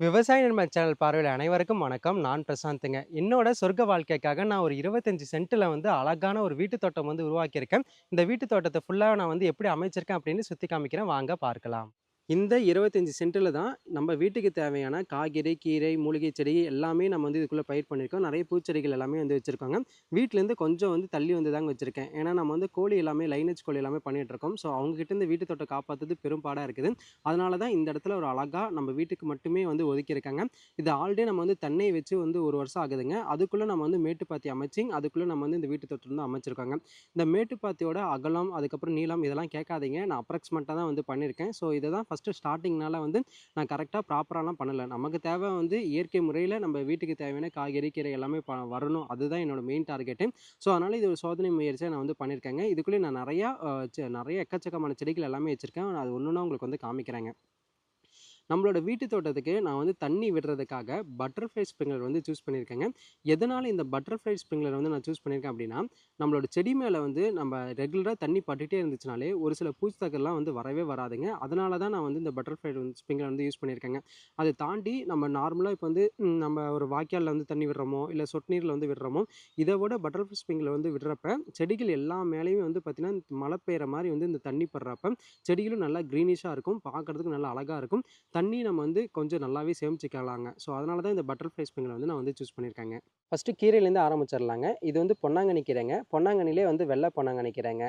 விவசாய நண்பன் சேனல் பார்வையில் அனைவருக்கும் வணக்கம். நான் பிரசாந்துங்க. என்னோட சொர்க்க வாழ்க்கைக்காக நான் ஒரு இருபத்தஞ்சி சென்ட்டில் வந்து அழகான ஒரு வீட்டு தோட்டம் வந்து உருவாக்கியிருக்கேன். இந்த வீட்டு தோட்டத்தை ஃபுல்லாக நான் வந்து எப்படி அமைச்சிருக்கேன் அப்படின்னு சுற்றி காமிக்கிறேன். வாங்க பார்க்கலாம். இந்த இருபத்தஞ்சி சென்ட்டில் தான் நம்ம வீட்டுக்கு தேவையான காய்கறி கீரை மூலிகை செடி எல்லாமே நம்ம வந்து இதுக்குள்ளே பயிர் பண்ணியிருக்கோம். நிறைய பூச்செடிகள் எல்லாமே வந்து வச்சுருக்காங்க. வீட்டிலேருந்து கொஞ்சம் வந்து தள்ளி வந்து தாங்க வச்சுருக்கேன். ஏன்னா நம்ம வந்து கோழி எல்லாமே லைனேஜ் கோழி எல்லாமே பண்ணிகிட்ருக்கோம் ஸோ அவங்ககிட்ட இந்த வீட்டு தோட்டம் காப்பாற்றுறது பெரும்பாடாக இருக்குது. அதனால தான் இந்த இடத்துல ஒரு அழகாக நம்ம வீட்டுக்கு மட்டுமே வந்து ஒதுக்கியிருக்காங்க. இது ஆல்ரெடி நம்ம வந்து தண்ணி வச்சு வந்து ஒரு வருஷம் ஆகுதுங்க. அதுக்குள்ளே நம்ம வந்து மேட்டுப்பாத்தி அமைச்சு அதுக்குள்ளே நம்ம வந்து இந்த வீட்டு தோட்டம் வந்து அமைச்சிருக்காங்க. இந்த மேட்டுப்பாத்தியோட அகலம் அதுக்கப்புறம் நீளம் இதெல்லாம் கேட்காதீங்க. நான் அப்ராக்சிமேட்டாக தான் வந்து பண்ணியிருக்கேன். ஸோ இதை தான் ஃபஸ்ட்டு ஸ்டார்டிங்னால வந்து நான் கரெக்டாக ப்ராப்பராலாம் பண்ணலை. நமக்கு தேவை வந்து இயற்கை முறையில் நம்ம வீட்டுக்கு தேவையான காய்கறி கீரை எல்லாமே ப வரணும். அதுதான் என்னோட மெயின் டார்கெட்டு ஸோ அதனால் இது ஒரு சோதனை முயற்சியாக நான் வந்து பண்ணியிருக்கேங்க. இதுக்குள்ளே நான் நிறையா நிறைய எக்கச்சக்கமான செடிகள் எல்லாமே வச்சுருக்கேன். அது ஒன்று உங்களுக்கு வந்து காமிக்கிறேங்க. நம்மளோட வீட்டு தோட்டத்துக்கு நான் வந்து தண்ணி விடுறதுக்காக பட்டர்ஃப்ளை ஸ்ப்ரிங்லர் வந்து சூஸ் பண்ணியிருக்கேங்க. எதனால் இந்த பட்டர்ஃப்ளை ஸ்ப்ரிங்லர் வந்து நான் சூஸ் பண்ணியிருக்கேன் அப்படின்னா நம்மளோட செடி மேலே வந்து நம்ம ரெகுலராக தண்ணி பட்டுகிட்டே இருந்துச்சுனாலே ஒரு சில பூச்சித்தாக்கள்லாம் வந்து வரவே வராதுங்க. அதனால தான் நான் வந்து இந்த பட்டர்ஃப்ளை ஸ்ப்ரிங்க்லர் வந்து யூஸ் பண்ணியிருக்கேங்க. அதை தாண்டி நம்ம நார்மலாக இப்போ வந்து நம்ம ஒரு வாய்க்காலில் வந்து தண்ணி விடுறோமோ இல்லை சொட்டு நீரில் வந்து விடுறோமோ இதை விட பட்டர்ஃப்ளை ஸ்ப்ரிங்கில் வந்து விடுறப்ப செடிகள் எல்லா மேலேயுமே வந்து பார்த்திங்கன்னா மழை பெய்கிற மாதிரி வந்து இந்த தண்ணி படுறப்ப செடிகளும் நல்லா க்ரீனிஷாக இருக்கும். பார்க்குறதுக்கு நல்லா அழகாக இருக்கும். தண்ணி நம்ம வந்து கொஞ்சம் நல்லாவே சேமிச்சுக்கலாங்க. ஸோ அதனால தான் இந்த பட்டர்ஃப்ளை ஸ்ப்ரிங்கில் வந்து நான் வந்து சூஸ் பண்ணியிருக்கேங்க. ஃபஸ்ட்டு கீரையிலேருந்து ஆரம்பிச்சிடலாங்க. இது வந்து பொன்னாங்கண்ணி கீரைங்க. பொன்னாங்கண்ணிலே வந்து வெள்ளை பொன்னாங்கண்ணி கீரைங்க.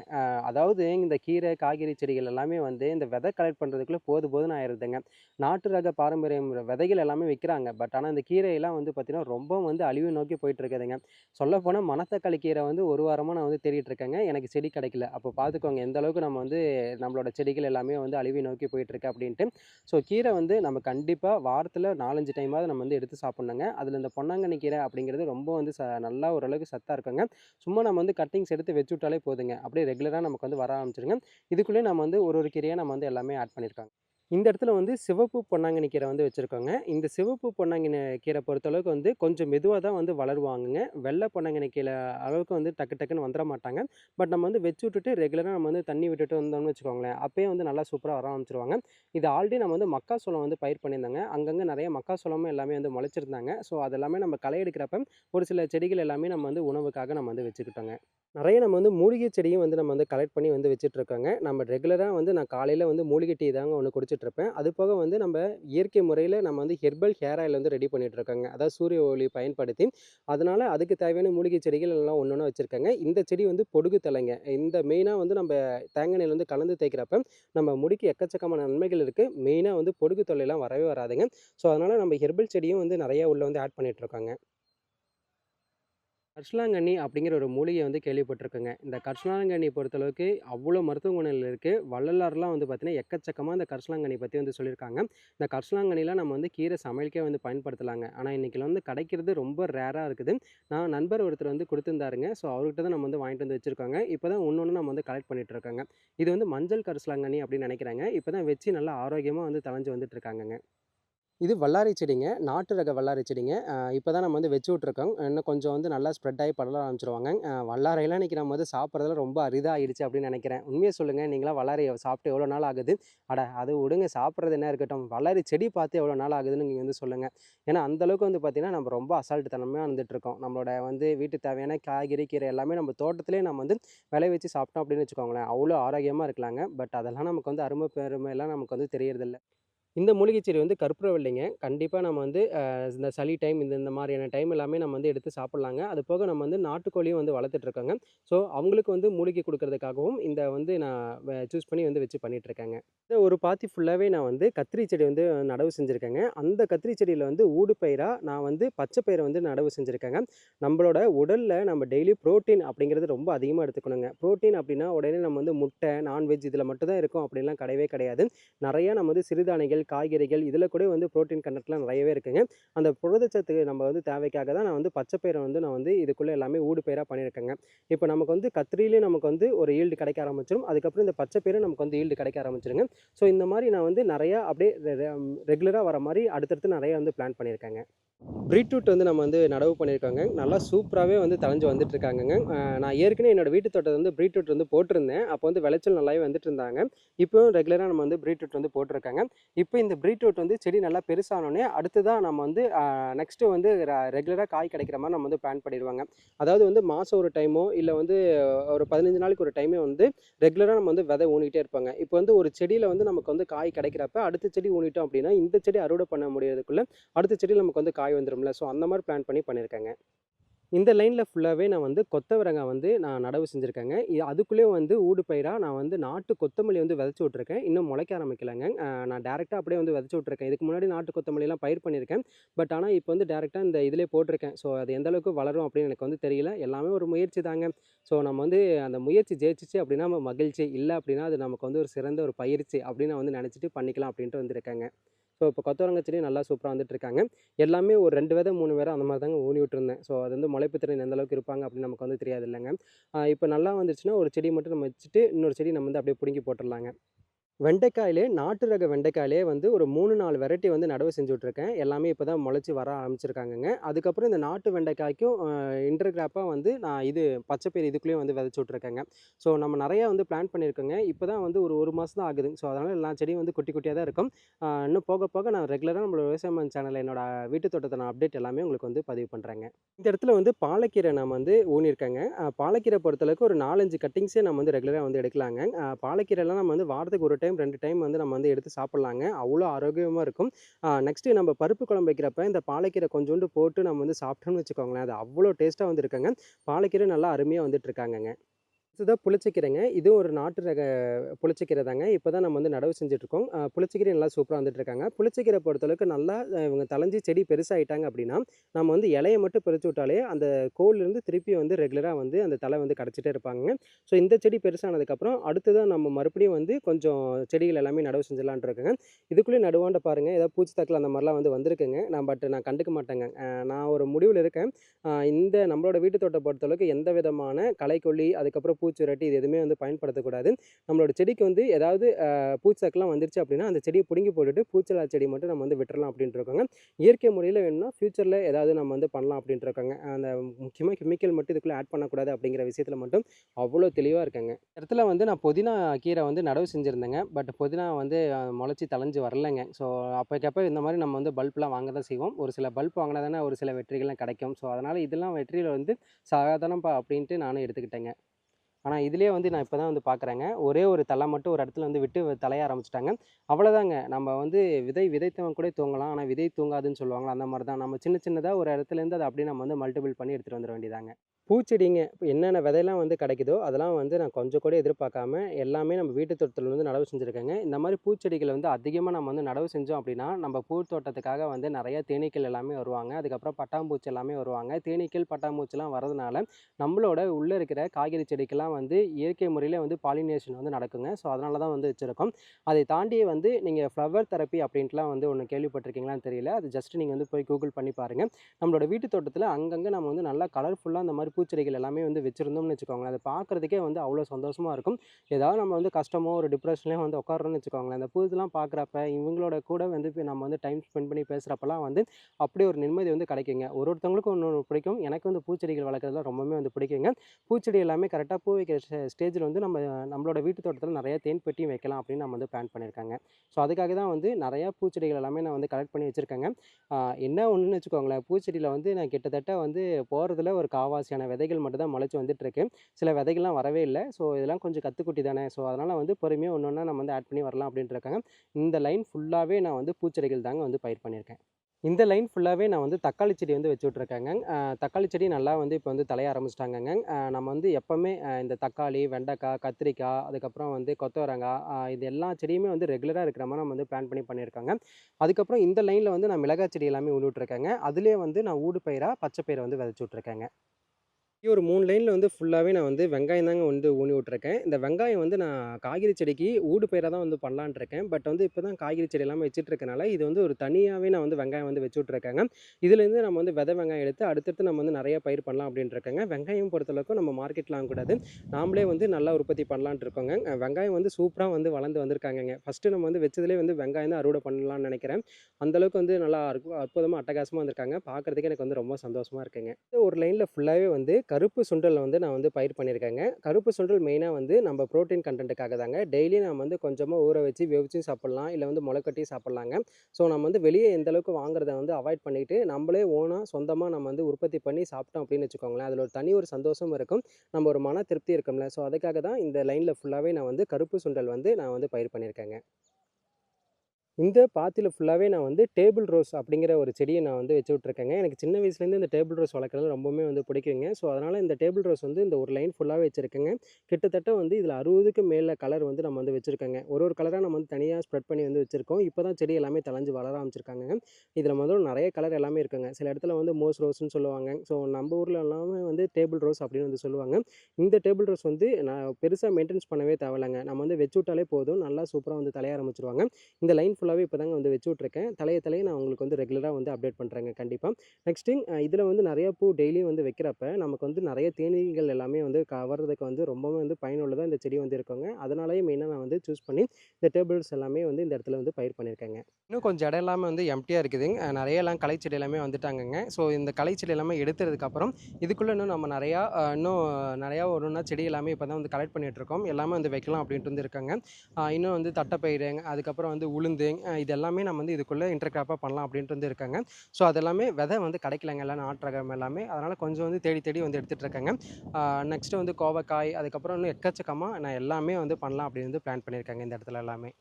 அதாவது இந்த கீரை காய்கறி செடிகள் எல்லாமே வந்து இந்த விதை கலெக்ட் பண்ணுறதுக்குள்ளே போது போதுன்னு ஆயிடுதுங்க நாட்டு ரக பாரம்பரியம் விதைகள் எல்லாமே விற்கிறாங்க பட் ஆனால் இந்த கீரையெல்லாம் வந்து பார்த்திங்கன்னா ரொம்ப வந்து அழிவு நோக்கி போயிட்டுருக்குதுங்க. சொல்லப்போனால் மணத்தக்காளி கீரை வந்து ஒரு வாரமாக நான் வந்து தேடிட்டு இருக்கேங்க எனக்கு செடி கிடைக்கல. அப்போ பார்த்துக்கோங்க எந்த அளவுக்கு நம்ம வந்து நம்மளோட செடிகள் எல்லாமே வந்து அழிவை நோக்கி போயிட்டுருக்கு அப்படின்ட்டு. ஸோ கீரை வந்து நம்ம கண்டிப்பாக வாரத்தில் நாலஞ்சு டைமாவது நம்ம வந்து எடுத்து சாப்பிட்ணுங்க. அதில் இந்த பொன்னாங்கண்ணி கீரை அப்படிங்கிறது ரொம்ப வந்து ச நல்லா ஓரளவுக்கு சத்தாக இருக்குங்க. சும்மா நம்ம வந்து கட்டிங்ஸ் எடுத்து வச்சு விட்டாலே போதுங்க. அப்படியே ரெகுலராக நமக்கு வந்து வர ஆரம்பிச்சிருங்க. இதுக்குள்ளேயே நம்ம வந்து ஒரு ஒரு கீரையாக நம்ம வந்து எல்லாமே ஆட் பண்ணியிருக்காங்க இந்த இடத்துல வந்து சிவப்பு பொன்னாங்கண்ணி கீரை வந்து வச்சுருக்கோங்க. இந்த சிவப்பு பொன்னாங்கண்ணி கீரை பொறுத்தளவுக்கு வந்து கொஞ்சம் மெதுவாக தான் வந்து வளருவாங்கங்க. வெள்ளை பொன்னாங்கண்ணி கீரை அளவுக்கு வந்து டக்கு டக்குன்னு வந்துட மாட்டாங்க. பட் நம்ம வந்து வச்சு விட்டுட்டு ரெகுலராக நம்ம வந்து தண்ணி விட்டுட்டு வந்தோம்னு வச்சுக்கோங்களேன் அப்பயே வந்து நல்லா சூப்பராக வர ஆரம்பிச்சிருவாங்க. இது ஆல்ரெடி நம்ம வந்து மக்காசோளம் வந்து பயிர் பண்ணியிருந்தாங்க. அங்கங்கே நிறைய மக்காசோளமும் எல்லாமே வந்து முளைச்சிருந்தாங்க. ஸோ அதெல்லாமே நம்ம களை எடுக்கிறப்ப ஒரு சில செடிகள் எல்லாமே நம்ம வந்து உணவுக்காக நம்ம வந்து வச்சுக்கிட்டோங்க. நிறைய நம்ம வந்து மூலிகை செடியும் வந்து நம்ம வந்து கலெக்ட் பண்ணி வந்து வச்சுட்டு இருக்கோங்க. நம்ம ரெகுலராக வந்து நான் காலையில் வந்து மூலிகை டீ தாங்க ஒன்று குடிச்சிட்டு இருப்பேன் அது போக வந்து நம்ம இயற்கை முறையில் நம்ம வந்து ஹெர்பல் ஹேர் ஆயில் வந்து ரெடி பண்ணிட்டு இருக்காங்க அதாவது சூரிய ஒளி பயன்படுத்தி. அதனால் அதுக்கு தேவையான மூலிகை செடிகள் எல்லாம் ஒன்று ஒன்றா வச்சுருக்காங்க. இந்த செடி வந்து பொடுகு தலைங்க. இந்த மெயினாக வந்து நம்ம தேங்காய் வந்து கலந்து தேய்க்கிறப்ப நம்ம முடிக்கு எக்கச்சக்கமான நன்மைகள் இருக்குது மெயினாக வந்து பொடுகு தொல்லையெல்லாம் வரவே வராதுங்க. ஸோ அதனால் நம்ம ஹெர்பல் செடியும் வந்து நிறையா உள்ளே வந்து ஆட் பண்ணிகிட்ருக்காங்க கர்ஷ்லாங்கண்ணி அப்படிங்கிற ஒரு மூலிகை வந்து கேள்விப்பட்டிருக்கேங்க. இந்த கர்ஷ்லாங்கண்ணி பொறுத்தளவுக்கு அவ்வளோ மருத்துவ குணங்கள் இருக்குது வள்ளலார்லாம் வந்து பார்த்திங்கன்னா எக்கச்சக்கமாக இந்த கர்ஷ்லாங்கண்ணி பற்றி வந்து சொல்லியிருக்காங்க. இந்த கர்ஷ்லாங்கண்ணிலாம் நம்ம வந்து கீரை சமையலுக்கே வந்து பயன்படுத்தலாங்க. ஆனால் இன்றைக்கி வந்து கிடைக்கிறது ரொம்ப ரேராக இருக்குது. நான் நண்பர் ஒருத்தர் வந்து கொடுத்துருந்தாருங்க. ஸோ அவர்கிட்ட தான் நம்ம வந்து வாங்கிட்டு வந்து வச்சுருக்காங்க. இப்போ தான் ஒன்று நம்ம வந்து கலெக்ட் பண்ணிகிட்ருக்காங்க இருக்காங்க இது வந்து மஞ்சள் கர்ஷ்லாங்கண்ணி அப்படின்னு நினைக்கிறாங்க. இப்போ தான் வச்சு நல்லா ஆரோக்கியமாக வந்து தலைஞ்சு வந்துட்டு இருக்காங்கங்க இது வல்லாரை செடிங்க. நாட்டு ரக வல்லாரை செடிங்க. இப்போ தான் நம்ம வந்து வச்சு விட்ருக்கோம் இன்னும் கொஞ்சம் வந்து நல்லா ஸ்ப்ரெட் ஆகி படல ஆரம்பிச்சிருவாங்க. வல்லாரையெல்லாம் இன்றைக்கி நம்ம வந்து சாப்பிட்றதுல ரொம்ப அரிதாகிடுச்சு அப்படின்னு நினைக்கிறேன். உண்மையை சொல்லுங்கள் நீங்களாம் வல்லாரையை சாப்பிட்டு எவ்வளோ நாள் ஆகுது? அட அது விடுங்க சாப்பிட்றது என்ன இருக்கட்டும்? வல்லாரை செடி பார்த்து எவ்வளோ நாள் ஆகுதுன்னு நீங்கள் வந்து சொல்லுங்கள் ஏன்னா அந்த அளவுக்கு வந்து பார்த்திங்கன்னா நம்ம ரொம்ப அசால்ட்டு தனமாக இருந்துட்டு நம்மளோட வந்து வீட்டு தேவையான காய்கறி கீரை எல்லாமே நம்ம தோட்டத்திலே நம்ம வந்து விளைவிச்சு சாப்பிட்டோம் அப்படின்னு வச்சுக்கோங்களேன். அவ்வளோ ஆரோக்கியமாக இருக்கலாங்க. பட் அதெல்லாம் நமக்கு வந்து அருமை பெருமையெல்லாம் நமக்கு வந்து தெரியறதில்ல. இந்த மூலிகை செடி வந்து கற்பூரவள்ளிங்க கண்டிப்பாக நம்ம வந்து இந்த சளி டைம் இந்த இந்த மாதிரியான டைம் எல்லாமே நம்ம வந்து எடுத்து சாப்பிட்லாங்க. அது போக நம்ம வந்து நாட்டுக்கோழியும் வந்து வளர்த்துட்ருக்காங்க ஸோ அவங்களுக்கு வந்து மூலிகை கொடுக்கறதுக்காகவும் இந்த வந்து நான் சூஸ் பண்ணி வந்து வச்சு பண்ணிகிட்ருக்காங்க இந்த ஒரு பாத்தி ஃபுல்லாகவே நான் வந்து கத்திரி செடி வந்து நடவு செஞ்சுருக்கேங்க. அந்த கத்திரி செடியில் வந்து ஊடு பயிராக நான் வந்து பச்சை பயிரை வந்து நடவு செஞ்சுருக்கேங்க. நம்மளோட உடலில் நம்ம டெய்லி புரோட்டீன் அப்படிங்கிறது ரொம்ப அதிகமாக எடுத்துக்கணுங்க. ப்ரோட்டீன் அப்படின்னா உடனே நம்ம வந்து முட்டை நான்வெஜ் இதில் மட்டும் தான் இருக்கும் அப்படின்லாம் கிடையவே கிடையாது. நிறையா நம்ம வந்து பழங்கள் காய்கறிகள் இதில் கூட வந்து புரோட்டீன் கண்டென்ட்லாம் நிறையவே இருக்குங்க. அந்த புரதச்சத்துக்கு நம்ம வந்து தேவைக்காக தான் நான் வந்து பச்சைப்பயிரை வந்து நான் வந்து இதுக்குள்ளே எல்லாமே ஊடு பயிராக பண்ணியிருக்கேங்க. இப்போ நமக்கு வந்து கத்திரிலேயே நமக்கு வந்து ஒரு ஈல்டு கிடைக்க ஆரம்பிச்சிடும் அதுக்கப்புறம் இந்த பச்சைப்பயிரும் நமக்கு வந்து ஈல்டு கிடைக்க ஆரம்பிச்சிருங்க. ஸோ இந்த மாதிரி நான் வந்து நிறையா அப்படியே ரெகுலராக வர மாதிரி அடுத்தடுத்து நிறைய வந்து பிளான் பண்ணியிருக்கேங்க. பீட்ரூட் வந்து நம்ம வந்து நடவு பண்ணியிருக்கோங்க. நல்லா சூப்பராகவே வந்து தளைஞ்சு வந்துட்டு இருக்காங்கங்க நான் ஏற்கனவே என்னோட வீட்டு தோட்டத்தை வந்து பீட்ரூட் வந்து போட்டிருந்தேன். அப்போ வந்து விளைச்சல் நல்லாவே வந்துட்டு இருந்தாங்க இப்போவும் ரெகுலராக நம்ம வந்து பீட்ரூட் வந்து போட்டிருக்காங்க. இப்போ இந்த பீட்ரூட் வந்து செடி நல்லா பெருசானோடனே அடுத்ததான் நம்ம வந்து நெக்ஸ்ட்டு வந்து ரெகுலராக காய் கிடைக்கிற மாதிரி நம்ம வந்து பிளான் பண்ணிடுவாங்க. அதாவது வந்து மாதம் ஒரு டைமோ இல்லை வந்து ஒரு பதினஞ்சு நாளைக்கு ஒரு டைமே வந்து ரெகுலராக நம்ம வந்து விதை ஊனிக்கிட்டே இருப்பாங்க. இப்போ வந்து ஒரு செடியில் வந்து நமக்கு வந்து காய் கிடைக்கிறப்ப அடுத்த செடி ஊனிட்டோம் அப்படின்னா இந்த செடி அறுவடை பண்ண முடியறதுக்குள்ளே அடுத்த செடியில் நமக்கு வந்து காய் வந்துரும்ல. ஸோ அந்த மாதிரி பிளான் பண்ணி பண்ணியிருக்கேங்க இந்த லைனில் ஃபுல்லாகவே நான் வந்து கொத்தவரங்காய் வந்து நான் நடவு செஞ்சுருக்கேங்க. அதுக்குள்ளேயும் அதுக்குள்ளேயே வந்து ஊடு பயிராக நான் வந்து நாட்டு கொத்தமல்லி வந்து விதைச்சி விட்ருக்கேன் இன்னும் முளைக்க ஆரம்பிக்கலைங்க. நான் டேரெக்டாக அப்படியே வந்து விதைச்சி விட்ருக்கேன் இதுக்கு முன்னாடி நாட்டு கொத்தமல்லிலாம் பயிர் பண்ணியிருக்கேன் பட் ஆனால் இப்போ வந்து டேரெக்டாக இந்த இதிலே போட்டிருக்கேன். ஸோ அது எந்த அளவுக்கு வளரும் அப்படின்னு எனக்கு வந்து தெரியல. எல்லாமே ஒரு முயற்சி தாங்க. ஸோ நம்ம வந்து அந்த முயற்சி ஜெயிச்சிச்சு அப்படின்னா நம்ம மகிழ்ச்சி. இல்லை அப்படின்னா அது நமக்கு வந்து ஒரு சிறந்த ஒரு பயிற்சி அப்படின்னு நான் வந்து நினச்சிட்டு பண்ணிக்கலாம் அப்படின்ட்டு வந்திருக்கேங்க ஸோ இப்போ கொத்தவரங்க செடி நல்லா சூப்பராக வந்துட்டு இருக்காங்க எல்லாமே ஒரு ரெண்டு விதை மூணு விதை அந்த மாதிரி தாங்க ஊனி விட்டுருந்தேன். ஸோ அது வந்து முளைப்பு திறன் எந்த அளவுக்கு இருப்பாங்க அப்படின்னு நமக்கு வந்து தெரியாது இல்லைங்க. இப்போ நல்லா வந்துருச்சுன்னா ஒரு செடி மட்டும் நம்ம வச்சுட்டு இன்னொரு செடி நம்ம வந்து அப்படியே பிடுங்கி போட்டுடலாங்க வெண்டைக்காயிலே நாட்டு ரக வெண்டைக்காயிலே வந்து ஒரு மூணு நாலு வெரைட்டி வந்து நடவு செஞ்சு விட்ருக்கேன் எல்லாமே இப்போ தான் முளைச்சி வர ஆரம்பிச்சிருக்காங்கங்க. அதுக்கப்புறம் இந்த நாட்டு வெண்டைக்காய்க்கும் இன்டர்கிராப்பாக வந்து நான் இது பச்சைப்பயிறு இதுக்குள்ளேயும் வந்து விதைச்சி விட்ருக்கேங்க ஸோ நம்ம நிறையா வந்து பிளான் பண்ணியிருக்கோங்க. இப்போ தான் வந்து ஒரு ஒரு மாதம் தான் ஆகுது. ஸோ அதனால் எல்லா செடியும் வந்து குட்டி குட்டியாக தான் இருக்கும். இன்னும் போக போக நான் ரெகுலராக நம்மளோட விவசாயம் சேனலில் என்னோட வீட்டு தோட்டத்தை நான் அப்டேட் எல்லாமே உங்களுக்கு வந்து பதிவு பண்ணுறேங்க இந்த இடத்துல வந்து பாலக்கீரை நம்ம வந்து ஊனியிருக்கேங்க. பாலக்கீரை பொறுத்தளவுக்கு ஒரு நாலஞ்சு கட்டிங்ஸே நம்ம வந்து ரெகுலராக வந்து எடுக்கலாங்க. பாலக்கீரைலாம் நம்ம வந்து வாரத்துக்கு ஒரு டைம் ரெண்டு டைம் வந்து நம்ம வந்து எடுத்து சாப்பிட்லாங்க. அவ்வளோ ஆரோக்கியமாக இருக்கும். நெக்ஸ்ட்டு நம்ம பருப்பு குழம்பு வைக்கிறப்ப இந்த பாலைக்கீரை கொஞ்சோண்டு போட்டு நம்ம வந்து சாப்பிட்டோம்னு வச்சுக்கோங்களேன் அது அவ்வளோ டேஸ்ட்டாக வந்து இருக்குங்க நல்லா அருமையாக வந்துட்டு இருக்காங்கங்க. இதுதான் புளிச்சக்கீரைங்க இதுவும் ஒரு நாட்டு ரக புளிச்சக்கீரை தாங்க. இப்போ தான் நம்ம வந்து நடவு செஞ்சுட்ருக்கோம். புளிச்சக்கீரை நல்லா சூப்பராக வந்துட்டு இருக்காங்க புளிச்சக்கீரை பொறுத்தளவுக்கு நல்லா இவங்க தலைஞ்சி செடி பெருசாகிட்டாங்க அப்படின்னா நம்ம வந்து இலையை மட்டும் பறிச்சு விட்டாலே அந்த கோல்லேருந்து திருப்பி வந்து ரெகுலராக வந்து அந்த தலை வந்து கிடச்சிட்டே இருப்பாங்க ஸோ இந்த செடி பெருசானதுக்கப்புறம் அடுத்ததான் நம்ம மறுபடியும் வந்து கொஞ்சம் செடிகள் எல்லாமே நடவு செஞ்சிடலான் இருக்கேங்க இதுக்குள்ளேயே நடுவாண்ட பாருங்கள் ஏதாவது பூச்சி தாக்கல் அந்த மாதிரிலாம் வந்து வந்திருக்குங்க. நான் பட் நான் கண்டுக்க மாட்டேங்க. நான் ஒரு முடிவில் இருக்கேன். இந்த நம்மளோட வீட்டு தோட்டம் பொறுத்தளவுக்கு எந்த விதமான களைக்கொல்லி அதுக்கப்புறம் பூ விரட்டி இது எதுவுமே வந்து பயன்படுத்தக்கூடாது நம்மளோட செடிக்கு வந்து ஏதாவது பூச்சாக்கெல்லாம் வந்துருச்சு அப்படின்னா அந்த செடியை பிடுங்கி போட்டுட்டு பூச்சலா செடி மட்டும் நம்ம வந்து விட்டுறலாம் அப்படின்ட்டு இருக்கோங்க. இயற்கை முறையில் வேணும்னா ஃப்யூச்சரில் ஏதாவது நம்ம வந்து பண்ணலாம் அப்படின்ட்டு இருக்காங்க. அந்த முக்கியமாக கெமிக்கல் மட்டும் இதுக்குள்ளே ஆட் பண்ணக்கூடாது அப்படிங்கிற விஷயத்தில் மட்டும் அவ்வளோ தெளிவாக இருக்காங்க. இடத்துல வந்து நான் புதினா கீரை வந்து நடவு செஞ்சுருந்தேங்க. பட் புதினா வந்து முளைச்சி தலைஞ்சு வரலைங்க. ஸோ அப்போக்கப்போ இந்த மாதிரி நம்ம வந்து பல்ப்லாம் வாங்க தான் செய்வோம். ஒரு சில பல்ப் வாங்கினா தானே ஒரு சில வெற்றிகள்லாம் கிடைக்கும். ஸோ அதனால் இதெல்லாம் வெற்றியில் வந்து சாதாரணப்பா அப்படின்ட்டு நானும் எடுத்துக்கிட்டேங்க. ஆனால் இதுலேயே வந்து நான் இப்போ தான் வந்து பார்க்குறேங்க ஒரே ஒரு தலை மட்டும் ஒரு இடத்துல வந்து விட்டு தலைய ஆரம்பிச்சிட்டாங்க. அவ்வளோதாங்க நம்ம வந்து விதை விதைத்தவன் கூட தூங்கலாம். ஆனால் விதை தூங்காதுன்னு சொல்லுவாங்களா அந்த மாதிரி தான் நம்ம சின்ன சின்னதாக ஒரு இடத்துலேருந்து அதை அப்படியே நம்ம வந்து மல்டிபிள் பண்ணி எடுத்துகிட்டு வந்துட வேண்டியதாங்க. பூச்செடிங்க இப்போ என்னென்ன விதையெல்லாம் வந்து கிடைக்குதோ அதெல்லாம் வந்து நான் கொஞ்சம் கூட எதிர்பார்க்காம எல்லாமே நம்ம வீட்டு தோட்டத்தில் வந்து நடவு செஞ்சுருக்கேங்க. இந்த மாதிரி பூச்செடிகளை வந்து அதிகமாக நம்ம வந்து நடவு செஞ்சோம் அப்படின்னா நம்ம பூ தோட்டத்துக்காக வந்து நிறைய தேனீக்கள் எல்லாமே வருவாங்க. அதுக்கப்புறம் பட்டாம்பூச்சி எல்லாமே வருவாங்க. தேனீக்கள் பட்டாம்பூச்சிலாம் வரதுனால நம்மளோட உள்ளே இருக்கிற காய்கறி செடிக்கெல்லாம் வந்து இயற்கை முறையில் வந்து பாலினேஷன் வந்து நடக்குங்க. ஸோ அதனால தான் வந்து வச்சுருக்கோம். அதை தாண்டி வந்து நீங்கள் ஃப்ளவர் தெரப்பி அப்படின்ட்டுலாம் வந்து ஒன்று கேள்விப்பட்டிருக்கீங்களான்னு தெரியல. அது ஜஸ்ட் நீங்கள் வந்து போய் கூகுள் பண்ணி பாருங்கள் நம்மளோட வீட்டு தோட்டத்தில் அங்கங்கே நம்ம வந்து நல்லா கலர்ஃபுல்லாக அந்த மாதிரி பூச்செடிகள் எல்லாமே வந்து வச்சுருந்தோம்னு வச்சுக்கோங்களேன். அதை பார்க்குறதுக்கே வந்து அவ்வளோ சந்தோஷமாக இருக்கும். ஏதாவது நம்ம வந்து கஷ்டமோ ஒரு டிப்ரெஷன்லேயும் வந்து உட்காரோன்னு வச்சுக்கோங்களேன். அந்த பூதெல்லாம் பார்க்குறப்ப இவங்களோட கூட வந்து நம்ம வந்து டைம் ஸ்பெண்ட் பண்ணி பேசுகிறப்பெல்லாம் வந்து அப்படியே ஒரு நிம்மதி வந்து கிடைக்குங்க. ஒரு ஒருத்தவங்களுக்கும் ஒன்று ஒன்று பிடிக்கும். எனக்கு வந்து பூச்செடிகள் வளர்க்குறதுலாம் ரொம்பவே வந்து பிடிக்குங்க. பூச்செடி எல்லாமே கரெக்டாக பூ வைக்கிற ஸ்டேஜில் வந்து நம்ம நம்மளோட வீட்டு தோட்டத்தில் நிறைய தேன் பெட்டியும் வைக்கலாம் அப்படின்னு நம்ம வந்து பிளான் பண்ணியிருக்காங்க. ஸோ அதுக்காக தான் வந்து நிறையா பூச்செடிகள் எல்லாமே நான் வந்து கலெக்ட் பண்ணி வச்சுருக்கேங்க. என்ன ஒன்றுன்னு வச்சுக்கோங்களேன். பூச்செடியில் வந்து நான் கிட்டத்தட்ட வந்து போகிறதுல ஒரு காவாசியான விதைகள் மட்டும் தான் முளைச்சி வந்துட்டுருக்கு. சில விதைகள்லாம் வரவே இல்லை. ஸோ இதெல்லாம் கொஞ்சம் கற்றுக்குட்டி தானே. ஸோ அதனால் வந்து பொறுமையாக ஒன்று ஒன்றா நம்ம வந்து ஆட் பண்ணி வரலாம் அப்படின்ட்டு இருக்காங்க. இந்த லைன் ஃபுல்லாகவே நான் வந்து பூச்செடிகள் தாங்க வந்து பயிர் பண்ணியிருக்கேன். இந்த லைன் ஃபுல்லாகவே நான் வந்து தக்காளி செடி வந்து வச்சு விட்ருக்கேங்க தக்காளி செடி நல்லா வந்து இப்போ வந்து தலைய ஆரம்பிச்சிட்டாங்கங்க. நம்ம வந்து எப்போவுமே இந்த தக்காளி வெண்டைக்காய் கத்திரிக்காய் அதுக்கப்புறம் வந்து கொத்தவரங்காய் இது எல்லா செடியுமே வந்து ரெகுலராக இருக்கிற மாதிரி நம்ம வந்து பிளான் பண்ணி பண்ணியிருக்காங்க. அதுக்கப்புறம் இந்த லைனில் வந்து நான் மிளகாய் செடி எல்லாமே ஊனி விட்ருக்கேங்க அதுலேயே வந்து நான் ஊடு பயிராக பச்சை பயிரை வந்து விதைச்சி விட்ருக்கேங்க ஒரு மூணு லைனில் வந்து ஃபுல்லாகவே நான் வந்து வெங்காயம் தாங்க வந்து ஊனி விட்ருக்கேன் இந்த வெங்காயம் வந்து நான் காய்கறி செடிக்கு ஊடு பயிராக தான் வந்து பண்ணலான்ட்டு இருக்கேன். பட் வந்து இப்போ தான் காய்கறி செடி எல்லாமே வச்சுட்டு இருக்கனால, இது வந்து ஒரு தனியாகவே நான் வந்து வெங்காயம் வந்து வச்சு விட்ருக்காங்க இதுலேருந்து நம்ம வந்து விதை வெங்காயம் எடுத்து அடுத்தடுத்து நம்ம வந்து நிறைய பயிர் பண்ணலாம் அப்டின்ட்டு இருக்கேங்க. வெங்காயம் பொறுத்தளவுக்கு நம்ம மார்க்கெட்டில் வாங்கக்கூடாது. நாமளே வந்து நல்லா உற்பத்தி பண்ணலான்ட்டு இருக்கோங்க. வெங்காயம் வந்து சூப்பராக வந்து வளர்ந்து வந்திருக்காங்கங்க. ஃபர்ஸ்ட்டு நம்ம வந்து வச்சதுலேயே வந்து வெங்காயம் தான் அறுவடை பண்ணலாம்னு நினைக்கிறேன் அந்தளவுக்கு வந்து நல்லா அற்பு அட்டகாசமாக வந்திருக்காங்க. பார்க்கறதுக்கே எனக்கு வந்து ரொம்ப சந்தோஷமாக இருக்குங்க. ஒரு லைனில் ஃபுல்லாகவே வந்து கருப்பு சுண்டல் வந்து நான் வந்து பயிர் பண்ணியிருக்கேங்க. கருப்பு சுண்டல் மெயினாக வந்து நம்ம ப்ரோட்டீன் கன்டென்ட்டுக்காக தாங்க. டெய்லி நம்ம வந்து கொஞ்சமாக ஊற வச்சு வெவிச்சும் சாப்பிட்லாம் இல்லை வந்து மொளக்கட்டியும் சாப்பிட்லாங்க ஸோ நம்ம வந்து வெளியே எந்த அளவுக்கு வாங்குறத வந்து அவாய்ட் பண்ணிவிட்டு நம்மளே ஓனாக சொந்தமாக நம்ம வந்து உற்பத்தி பண்ணி சாப்பிட்டோம் அப்படின்னு வச்சுக்கோங்களேன், அதில் ஒரு தனி ஒரு சந்தோஷம் இருக்கும். நம்ம ஒரு மன திருப்தி இருக்கும்ல. ஸோ அதுக்காக தான் இந்த லைனில் ஃபுல்லாகவே நான் வந்து கருப்பு சுண்டல் வந்து நான் வந்து பயிர் பண்ணியிருக்கேங்க. இந்த பாத்தியில் ஃபுல்லாகவே நான் வந்து டேபிள் ரோஸ் அப்படிங்கிற ஒரு செடியை நான் வந்து வச்சு விட்ருக்கேங்க எனக்கு சின்ன வயசுலேருந்து இந்த டேபிள் ரோஸ் வளர்க்குறது ரொம்பவுமே வந்து பிடிக்குங்க. ஸோ அதனால் இந்த டேபிள் ரோஸ் வந்து இந்த ஒரு லைன் ஃபுல்லாகவே வச்சுருக்கேங்க கிட்டத்தட்ட வந்து இதில் அறுபதுக்கு மேலே கலர் வந்து நம்ம வந்து வச்சுருக்கோங்க ஒரு ஒரு கலராக நம்ம வந்து தனியாக ஸ்ப்ரெட் பண்ணி வந்து வச்சுருக்கோம் இப்போ தான் செடி எல்லாமே தழைஞ்சு வளர ஆரம்பிச்சிருக்காங்க இதில் வந்து நிறைய கலர் எல்லாமே இருக்குங்க. சில இடத்துல வந்து மோஸ் ரோஸ்ன்னு சொல்லுவாங்க. ஸோ நம்ம ஊரில் எல்லாமே வந்து டேபிள் ரோஸ் அப்படின்னு வந்து சொல்லுவாங்க. இந்த டேபிள் ரோஸ் வந்து நான் பெருசாக மெயின்டெனன்ஸ் பண்ணவே தேவையில்லைங்க நம்ம வந்து வச்சு விட்டாலே போதும். நல்லா சூப்பராக வந்து தலைய ஆரம்பிச்சிருவாங்க இந்த லைன் ஃபுல்லாக ஃபுல்லாகவே இப்போ தாங்க வந்து வச்சு விட்ருக்கேன் தலையை தலையை நான் உங்களுக்கு வந்து ரெகுலராக வந்து அப்டேட் பண்ணுறேங்க கண்டிப்பாக நெக்ஸ்ட்டு இதில் வந்து நிறைய பூ டெய்லியும் வந்து வைக்கிறப்ப, நமக்கு வந்து நிறைய தேனீகள் எல்லாமே வந்து கவர்றதுக்கு வந்து ரொம்பவே வந்து பயனுள்ளதாக இந்த செடி வந்து இருக்குங்க. அதனாலேயே மெயினாக நான் வந்து சூஸ் பண்ணி இந்த டேபிள்ஸ் எல்லாமே வந்து இந்த இடத்துல வந்து பயிர் பண்ணியிருக்கேங்க. இன்னும் கொஞ்சம் இடம் எல்லாமே வந்து எம்டியாக இருக்குதுங்க. நிறையெல்லாம் கலைச்செடி எல்லாமே வந்துட்டாங்கங்க. ஸோ இந்த களை செடி எல்லாமே எடுத்ததுக்கப்புறம், இதுக்குள்ளே இன்னும் நம்ம நிறையா இன்னும் நிறையா வரும்னா செடி எல்லாமே இப்போ தான் வந்து கலெக்ட் பண்ணிகிட்ருக்கோம் எல்லாமே வந்து வைக்கலாம் அப்படின்ட்டு வந்து இருக்காங்க இன்னும் வந்து தட்டப்பயிறுங்க, அதுக்கப்புறம் வந்து உளுந்து இது எல்லாமே நம்ம வந்து இதுக்குள்ளே இன்டர்கிராப்பாக பண்ணலாம் அப்படின்ட்டு வந்து இருக்காங்க ஸோ அதெல்லாமே விதை வெதை வந்து கிடைக்கலங்க. எல்லாம் நாட்டு எல்லாமே. அதனால் கொஞ்சம் வந்து தேடி தேடி வந்து எடுத்துகிட்டு இருக்காங்க நெக்ஸ்ட்டு வந்து கோவக்காய், அதுக்கப்புறம் இன்னும் எக்கச்சக்கமாக நான் எல்லாமே வந்து பண்ணலாம் அப்படின்னு வந்து பிளான் பண்ணியிருக்காங்க இந்த இடத்துல எல்லாமே.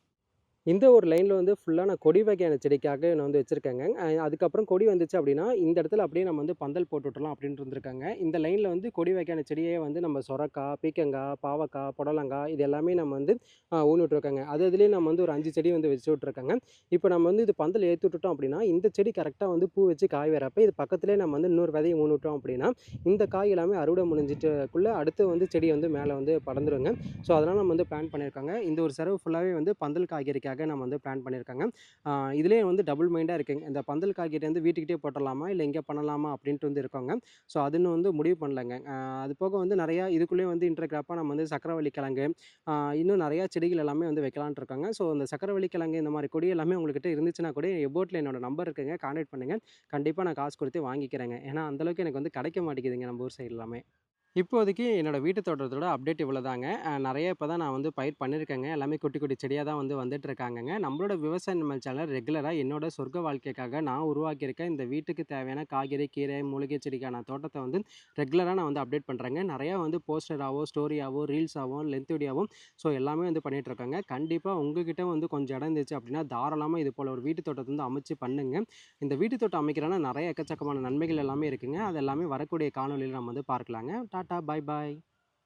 இந்த ஒரு லைனில் வந்து ஃபுல்லாக நான் கொடி வகையான செடிக்காக நான் வந்து வச்சுருக்கேங்க. அதுக்கப்புறம் கொடி வந்துச்சு அப்படின்னா இந்த இடத்துல அப்படியே நம்ம வந்து பந்தல் போட்டு விட்டுறலாம் இருந்திருக்காங்க. இந்த லைனில் வந்து கொடி வகையான செடியே வந்து நம்ம சொரக்காய் பீக்கங்காய் பாவக்காய் புடலங்காய் இது எல்லாமே நம்ம வந்து அ ஊனி அது இதுலேயே நம்ம வந்து ஒரு அஞ்சு செடி வந்து வச்சு விட்ருக்காங்க இப்போ நம்ம வந்து இது பந்தல் ஏற்றி விட்டுட்டோம் அப்படின்னா இந்த செடி கரெக்டாக வந்து பூ வச்சு காய் வரப்போ இது பக்கத்துலேயே நம்ம வந்து இன்னொரு விதையை ஊனி விட்டோம் அப்படின்னா இந்த காய் எல்லாமே அறுவடை முடிஞ்சிட்டுக்குள்ளே அடுத்து வந்து செடி வந்து மேலே வந்து படந்துருங்க ஸோ அதெல்லாம் நம்ம வந்து பிளான் பண்ணியிருக்கோங்க. இந்த ஒரு செலவு ஃபுல்லாகவே வந்து பந்தல் காய்கறிக்காக நம்ம வந்து பிளான் பண்ணியிருக்காங்க இதிலே வந்து டபுள் மைண்டாக இருக்குங்க. இந்த பந்தல் காய்கறி வந்து வீட்டுக்கிட்டயே இல்லை இல்ல பண்ணலாமா? அப்படின்ட்டு வந்து இருக்கோங்க. ஸோ அது இன்னும் வந்து முடிவு பண்ணலங்க. அது போக வந்து நிறையா இதுக்குள்ளேயே வந்து இன்டர்கிராப்பாக நம்ம வந்து சக்கரவள்ளி கிழங்கு, இன்னும் நிறையா செடிகள் எல்லாமே வந்து வைக்கலான்ட்டு இருக்காங்க ஸோ இந்த சக்கரவள்ளி கிழங்கு இந்த மாதிரி கொடி எல்லாமே உங்கள்கிட்ட இருந்துச்சுன்னா கூட எபோட்டில் என்னோட நம்பர் இருக்குங்க. கான்டாக்ட் பண்ணுங்கள் கண்டிப்பாக நான் காசு கொடுத்து வாங்கிக்கிறேங்க. ஏன்னா, அந்தளவுக்கு எனக்கு வந்து கிடைக்க மாட்டேங்குதுங்க நம்ம ஊர் சைடு எல்லாமே. இப்போதைக்கு என்னோடய வீட்டு தோட்டத்தோட அப்டேட் இவ்வளோதாங்க. தாங்க நிறைய இப்போ தான் நான் வந்து பயிர் பண்ணியிருக்கேங்க. எல்லாமே குட்டி குட்டி செடியாக தான் வந்து வந்துட்டு இருக்காங்கங்க. நம்மளோட விவசாய நிமல் சேனல் ரெகுலராக என்னோட சொர்க்க வாழ்க்கைக்காக நான் உருவாக்கியிருக்க இந்த வீட்டுக்கு தேவையான காய்கறி, கீரை, மூலிகை செடிக்கான தோட்டத்தை வந்து ரெகுலராக நான் வந்து அப்டேட் பண்ணுறேங்க நிறையா வந்து போஸ்டராகவோ ஸ்டோரியாவோ, ரீல்ஸாகவோ லென்த் வீடியோவும் ஸோ எல்லாமே வந்து பண்ணிட்டுருக்கேங்க. கண்டிப்பாக உங்ககிட்ட வந்து கொஞ்சம் இடம் இருந்துச்சு அப்படின்னா தாராளமாக இது போல் ஒரு வீட்டு தோட்டத்தை வந்து அமைச்சு பண்ணுங்க. இந்த வீட்டு தோட்டம் அமைக்கிறனா நிறைய எக்கச்சக்கமான நன்மைகள் எல்லாமே இருக்குங்க. அது எல்லாமே வரக்கூடிய காணொலியில் நம்ம வந்து பார்க்கலாங்க. Tata, bye bye.